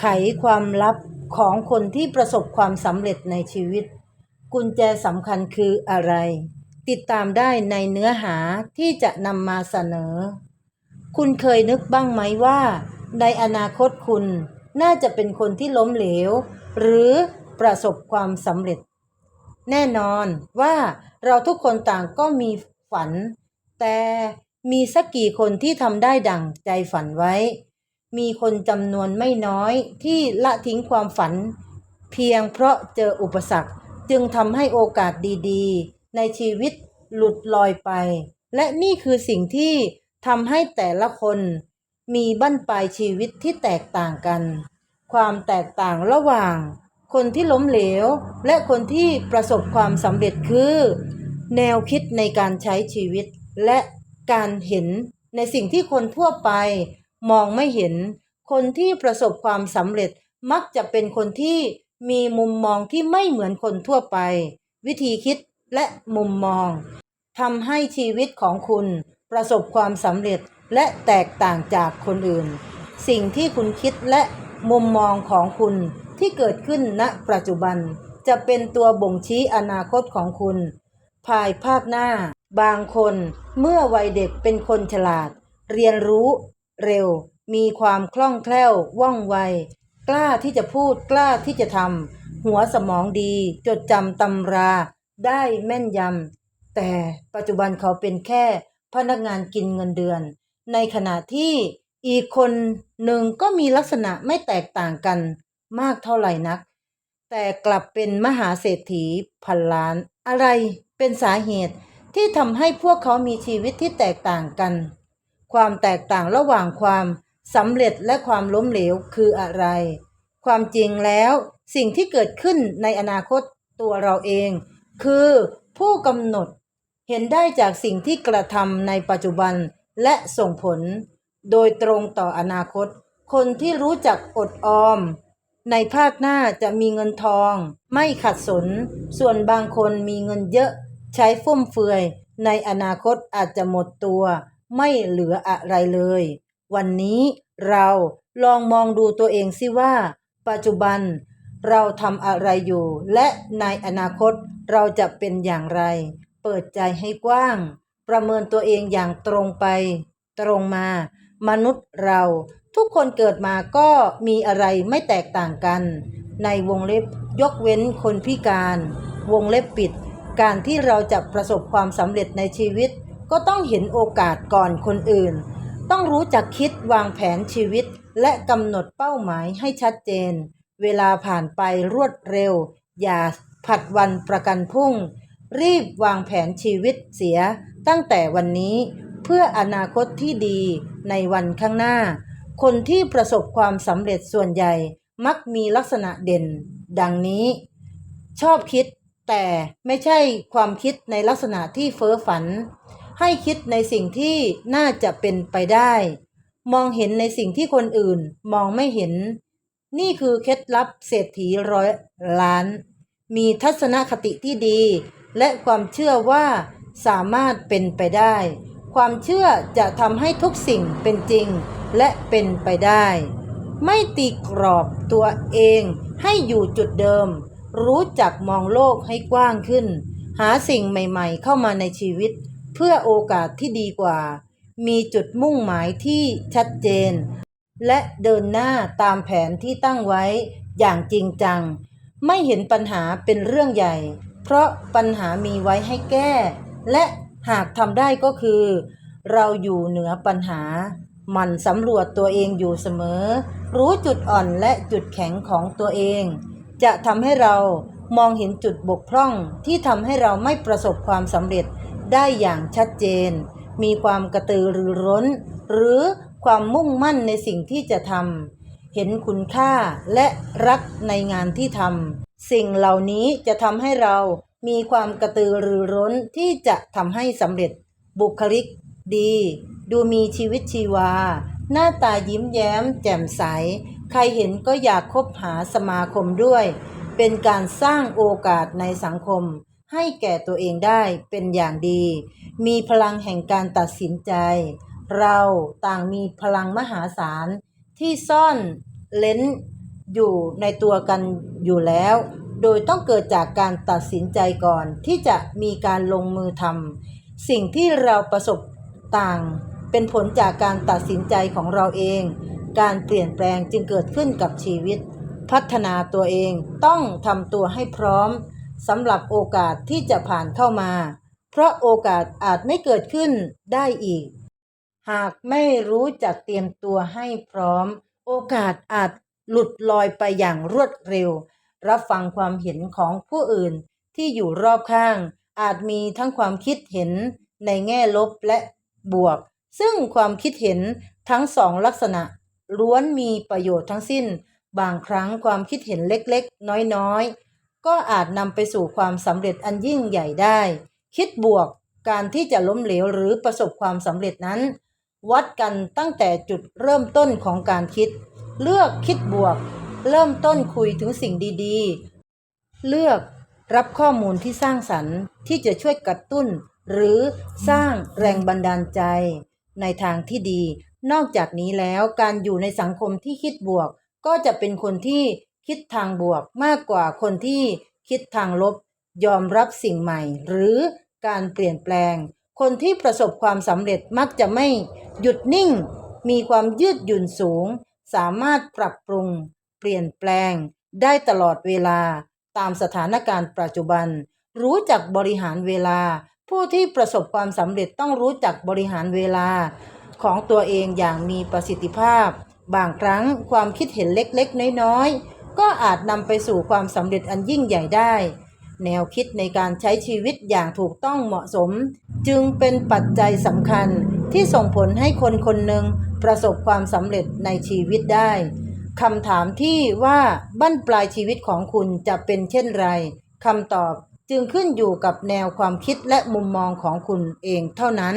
ไขความลับของคนที่ประสบความสำเร็จในชีวิต กุญแจสำคัญคืออะไร ติดตามได้ในเนื้อหาที่จะนำมาเสนอ คุณเคยนึกบ้างไหมว่า ในอนาคตคุณน่าจะเป็นคนที่ล้มเหลว หรือประสบความสำเร็จ แน่นอนว่าเราทุกคนต่างก็มีฝัน แต่มีสักกี่คนที่ทำได้ดังใจฝันไว้ มีคนจำนวนไม่น้อยที่ละทิ้งความฝัน เพียงเพราะเจออุปสรรคจึงทำให้โอกาสดีๆ ในชีวิตหลุดลอยไป และนี่คือสิ่งที่ทำให้แต่ละคนมีบั้นปลายชีวิตที่แตกต่างกัน ความแตกต่างระหว่าง คนที่ล้มเหลว และคนที่ประสบความสำเร็จคือ แนวคิดในการใช้ชีวิต และการเห็นในสิ่งที่คนทั่วไป มองไม่เห็น คนที่ประสบความสำเร็จมักจะเป็นคนที่มีมุมมองที่ไม่เหมือนคนทั่วไป วิธีคิดและมุมมองทำให้ชีวิตของคุณประสบความสำเร็จและแตกต่างจากคนอื่น สิ่งที่คุณคิดและมุมมองของคุณที่เกิดขึ้นณปัจจุบัน จะเป็นตัวบ่งชี้อนาคตของคุณ ภายภาคหน้า บางคนเมื่อวัยเด็กเป็นคนฉลาด เรียนรู้ เร็ว มีความคล่องแคล่วว่องไว กล้าที่จะพูดกล้าที่จะทำหัวสมองดี จดจำตำรา ได้แม่นยำแต่ปัจจุบันเขาเป็นแค่พนักงานกินเงินเดือน ในขณะที่อีกคนหนึ่งก็มีลักษณะไม่แตกต่างกันมากเท่าไหร่นัก แต่กลับเป็นมหาเศรษฐีพันล้าน อะไรเป็นสาเหตุที่ทำให้พวกเขามีชีวิตที่แตกต่างกัน ความแตกต่างระหว่างความสำเร็จและความล้มเหลวคืออะไร ความจริงแล้วสิ่งที่เกิดขึ้นในอนาคตตัวเราเอง คือผู้กำหนดเห็นได้จากสิ่งที่กระทำในปัจจุบันและส่งผล โดยตรงต่ออนาคต คนที่รู้จักอดออม ในภาคหน้าจะมีเงินทอง ไม่ขัดสน ส่วนบางคนมีเงินเยอะ ใช้ฟุ่มเฟือย ในอนาคตอาจจะหมดตัว ไม่เหลืออะไรเลย วันนี้เราลองมองดูตัวเองสิว่า ปัจจุบันเราทำอะไรอยู่ และในอนาคตเราจะเป็นอย่างไร เปิดใจให้กว้าง ประเมินตัวเองอย่างตรงไป ตรงมา มนุษย์เราทุกคนเกิดมาก็มีอะไรไม่แตกต่างกัน ในวงเล็บยกเว้นคนพิการ วงเล็บปิด การที่เราจะประสบความสำเร็จในชีวิต ก็ต้องเห็นโอกาสก่อนคนอื่น ต้องรู้จักคิดวางแผนชีวิต และกำหนดเป้าหมายให้ชัดเจน เวลาผ่านไปรวดเร็ว อย่าผัดวันประกันพรุ่ง รีบวางแผนชีวิตเสีย ตั้งแต่วันนี้เพื่ออนาคตที่ดีในวันข้างหน้า คนที่ประสบความสำเร็จส่วนใหญ่มักมีลักษณะเด่น ดังนี้ ชอบคิดแต่ไม่ใช่ความคิดในลักษณะที่เฟ้อฝัน ให้คิดในสิ่งที่น่าจะเป็นไปได้ มองเห็นในสิ่งที่คนอื่นมองไม่เห็น นี่คือเคล็ดลับเศรษฐีร้อยล้าน มีทัศนคติที่ดี และความเชื่อว่าสามารถเป็นไปได้ ความเชื่อจะทำให้ทุกสิ่งเป็นจริงและเป็นไปได้ ไม่ตีกรอบตัวเองให้อยู่จุดเดิม รู้จักมองโลกให้กว้างขึ้น หาสิ่งใหม่ๆเข้ามาในชีวิต เพื่อโอกาสที่ดีกว่า มีจุดมุ่งหมายที่ชัดเจน และเดินหน้าตามแผนที่ตั้งไว้อย่างจริงจัง ไม่เห็นปัญหาเป็นเรื่องใหญ่ เพราะปัญหามีไว้ให้แก้ และหากทำได้ก็คือ เราอยู่เหนือปัญหา มันสำรวจตัวเองอยู่เสมอ รู้จุดอ่อนและจุดแข็งของตัวเอง จะทำให้เรามองเห็นจุดบกพร่องที่ทำให้เราไม่ประสบความสำเร็จ ได้อย่างชัดเจน มีความกระตือรือร้น หรือความมุ่งมั่นในสิ่งที่จะทำเห็นคุณค่าและรักในงานที่ทำสิ่งเหล่านี้จะทำให้เรามีความกระตือรือร้นที่จะทำให้สำเร็จ บุคลิกดี ดูมีชีวิตชีวา หน้าตายิ้มแย้ม แจ่มใส ใครเห็นก็อยากคบหาสมาคมด้วย เป็นการสร้างโอกาสในสังคม ให้แก่ตัวเองได้เป็นอย่างดี มีพลังแห่งการตัดสินใจ เราต่างมีพลังมหาศาลที่ซ่อนเล้นอยู่ในตัวกันอยู่แล้ว โดยต้องเกิดจากการตัดสินใจก่อนที่จะมีการลงมือทำสิ่งที่เราประสบต่างเป็นผลจากการตัดสินใจของเราเอง การเปลี่ยนแปลงจึงเกิดขึ้นกับชีวิต พัฒนาตัวเองต้องทำตัวให้พร้อม สำหรับโอกาสที่จะผ่านเข้ามา เพราะโอกาสอาจไม่เกิดขึ้นได้อีก หากไม่รู้จักเตรียมตัวให้พร้อม โอกาสอาจหลุดลอยไปอย่างรวดเร็ว รับฟังความเห็นของผู้อื่นที่อยู่รอบข้าง อาจมีทั้งความคิดเห็นในแง่ลบและบวก ซึ่งความคิดเห็นทั้งสองลักษณะล้วนมีประโยชน์ทั้งสิ้น บางครั้งความคิดเห็นเล็กๆ น้อยๆ ก็อาจนำไปสู่ความสำเร็จอันยิ่งใหญ่ได้ คิดบวกการที่จะล้มเหลวหรือประสบความสำเร็จนั้น วัดกันตั้งแต่จุดเริ่มต้นของการคิด เลือกคิดบวก เริ่มต้นคุยถึงสิ่งดีๆ เลือกรับข้อมูลที่สร้างสรรค์ที่จะช่วยกระตุ้น หรือสร้างแรงบันดาลใจ ในทางที่ดี นอกจากนี้แล้วการอยู่ในสังคมที่คิดบวก ก็จะเป็นคนที่ คิดทางบวกมากกว่าคนที่คิดทางลบ ยอมรับสิ่งใหม่ หรือการเปลี่ยนแปลง คนที่ประสบความสำเร็จมักจะไม่หยุดนิ่ง มีความยืดหยุ่นสูง สามารถปรับปรุง เปลี่ยนแปลง ได้ตลอดเวลา ตามสถานการณ์ปัจจุบัน รู้จักบริหารเวลา ผู้ที่ประสบความสำเร็จต้องรู้จักบริหารเวลา ของตัวเองอย่างมีประสิทธิภาพ บางครั้งความคิดเห็นเล็กๆ น้อยๆ ก็อาจนำไปสู่ความสำเร็จอันยิ่งใหญ่ได้ แนวคิดในการใช้ชีวิตอย่างถูกต้องเหมาะสม จึงเป็นปัจจัยสำคัญที่ส่งผลให้คนคนหนึ่งประสบความสำเร็จในชีวิตได้คำถามที่ว่าบั้นปลายชีวิตของคุณจะเป็นเช่นไรคำตอบจึงขึ้นอยู่กับแนวความคิดและมุมมองของคุณเองเท่านั้น